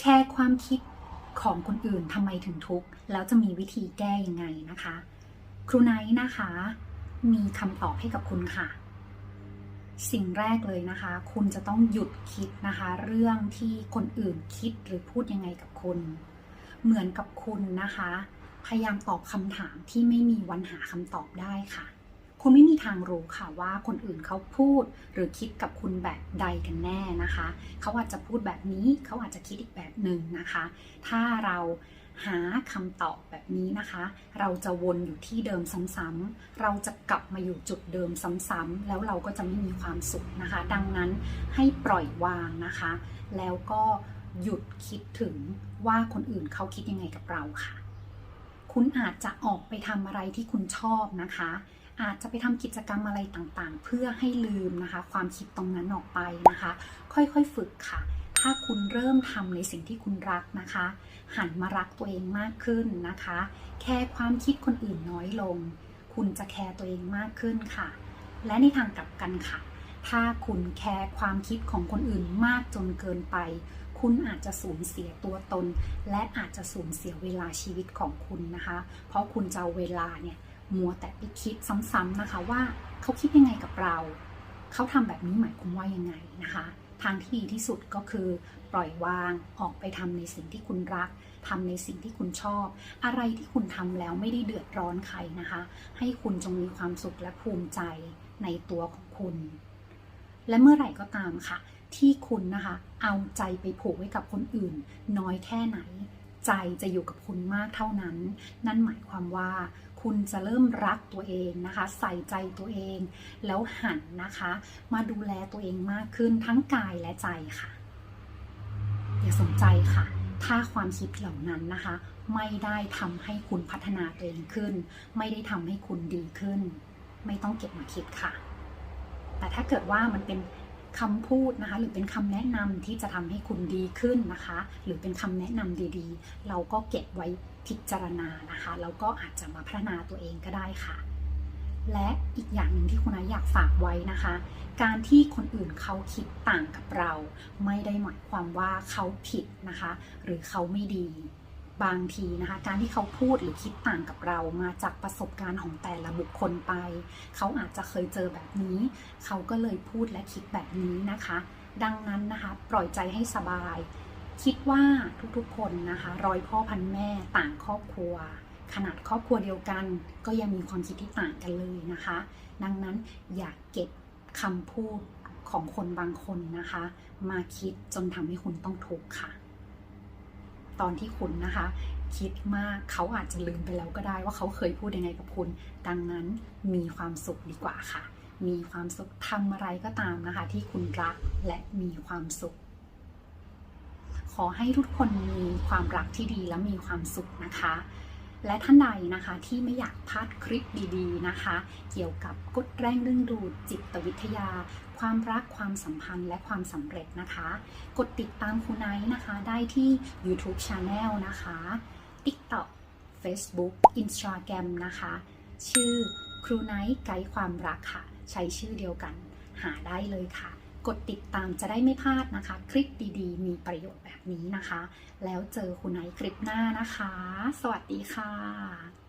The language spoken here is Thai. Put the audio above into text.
แค่ความคิดของคนอื่นทำไมถึงทุกข์ แล้วจะมีวิธีแก้ยังไงนะคะ ครูไนท์นะคะ มีคำตอบให้กับคุณค่ะ สิ่งแรกเลยนะคะ คุณจะต้องหยุดคิดนะคะ เรื่องที่คนอื่นคิดหรือพูดยังไงกับคุณ เหมือนกับคุณนะคะ พยายามตอบคำถามที่ไม่มีวันหาคำตอบได้ค่ะ คุณไม่มีทางรู้ค่ะว่าคนอื่นเขาพูดหรือคิดกับคุณแบบใดกันแน่นะคะ เขาอาจจะพูดแบบนี้เขาอาจจะคิดอีกแบบหนึ่งนะคะ ถ้าเราหาคำตอบแบบนี้นะคะ เราจะวนอยู่ที่เดิมซ้ำๆเราจะกลับมาอยู่จุดเดิมซ้ำๆแล้วเราก็จะไม่มีความสุขนะคะ ดังนั้นให้ปล่อยวางนะคะ แล้วก็หยุดคิดถึงว่าคนอื่นเขาคิดยังไงกับเราค่ะ คุณอาจจะออกไปทำอะไรที่คุณชอบนะคะ อาจจะไปทำกิจกรรมอะไรต่างๆ เพื่อให้ลืมนะคะ ความคิดตรงนั้นออกไปนะคะ ค่อยๆฝึกค่ะ ถ้าคุณเริ่มทำในสิ่งที่คุณรักนะคะ หันมารักตัวเองมากขึ้นนะคะ แค่ความคิดคนอื่นน้อยลง คุณจะแคร์ตัวเองมากขึ้นค่ะ และในทางกลับกันค่ะ ถ้าคุณแคร์ความคิดของคนอื่นมากจนเกินไป คุณอาจจะสูญเสียตัวตน และอาจจะสูญเสียเวลาชีวิตของคุณนะคะ เพราะคุณจะเอาเวลาเนี่ย มัวแต่ไปคิดซ้ำๆนะคะว่าเขาคิดยังไงกับเรา เขาทำแบบนี้หมายความว่ายังไงนะคะ ทางที่ดีที่สุดก็คือปล่อยวางออกไปทำในสิ่งที่คุณรักทำในสิ่งที่คุณชอบ อะไรที่คุณทำแล้วไม่ได้เดือดร้อนใครนะคะ ให้คุณจงมีความสุขและภูมิใจในตัวของคุณ และเมื่อไหร่ก็ตามค่ะ ที่คุณนะคะ เอาใจไปผูกไว้กับคนอื่น น้อยแค่ไหน ใจจะอยู่กับคุณมากเท่านั้น นั่นหมายความว่า คุณจะเริ่มรักตัวเองนะคะ ใส่ใจตัวเอง แล้วหันนะคะ มาดูแลตัวเองมากขึ้นทั้งกายและใจค่ะ อย่าสนใจค่ะ ถ้าความคิดเหล่านั้นนะคะ ไม่ได้ทำให้คุณพัฒนาตัวเองขึ้น ไม่ได้ทำให้คุณดีขึ้น ไม่ต้องเก็บมาคิดค่ะ แต่ถ้าเกิดว่ามันเป็น คำพูดนะคะ หรือเป็นคำแนะนำที่จะทำให้คุณดีขึ้นนะคะ หรือเป็นคำแนะนำดีๆ เราก็เก็บไว้พิจารณานะคะแล้วก็อาจจะมาพัฒนาตัวเองก็ได้ค่ะ และอีกอย่างหนึ่งที่คุณนาอยากฝากไว้นะคะ การที่คนอื่นเขาคิดต่างกับเรา ไม่ได้หมายความว่าเขาผิดนะคะ หรือเขาไม่ดี บางทีนะคะ การที่เขาพูดหรือคิดต่างกับเรามาจากประสบการณ์ของแต่ละบุคคลไป เขาอาจจะเคยเจอแบบนี้ เขาก็เลยพูดและคิดแบบนี้นะคะ ดังนั้นนะคะปล่อยใจให้สบาย คิดว่าทุกๆคนนะคะร้อยพ่อพันแม่ต่างครอบครัว ขนาดครอบครัวเดียวกัน ก็ยังมีความคิดที่ต่างกันเลยนะคะ ดังนั้นอย่าเก็บคำพูดของคนบางคนนะคะ มาคิดจนทำให้คุณต้องทุกข์ค่ะ ตอนที่คุณนะคะ คิดมากเขาอาจจะลืมไปแล้วก็ได้ว่าเขาเคยพูดยังไงกับคุณ ดังนั้นมีความสุขดีกว่าค่ะ มีความสุขทำอะไรก็ตามนะคะ ที่คุณรักและมีความสุข ขอให้ทุกคนมีความรักที่ดีและมีความสุขนะคะ และท่านใดนะคะที่ไม่อยากพลาดคลิปดีๆนะคะ เกี่ยวกับกฎแรงดึงดูดจิตวิทยา ความรักความสัมพันธ์และความสำเร็จนะคะ กดติดตามครูไนท์นะคะ ได้ที่ YouTube Channel นะคะ TikTok Facebook Instagram นะคะ ชื่อครูไนท์ไกด์ความรักค่ะ ใช้ชื่อเดียวกัน หาได้เลยค่ะ กดติดตามจะได้ไม่พลาดนะคะ คลิปดีๆ มีประโยชน์แบบนี้นะคะ แล้วเจอคุณไนคลิปหน้านะคะ สวัสดีค่ะ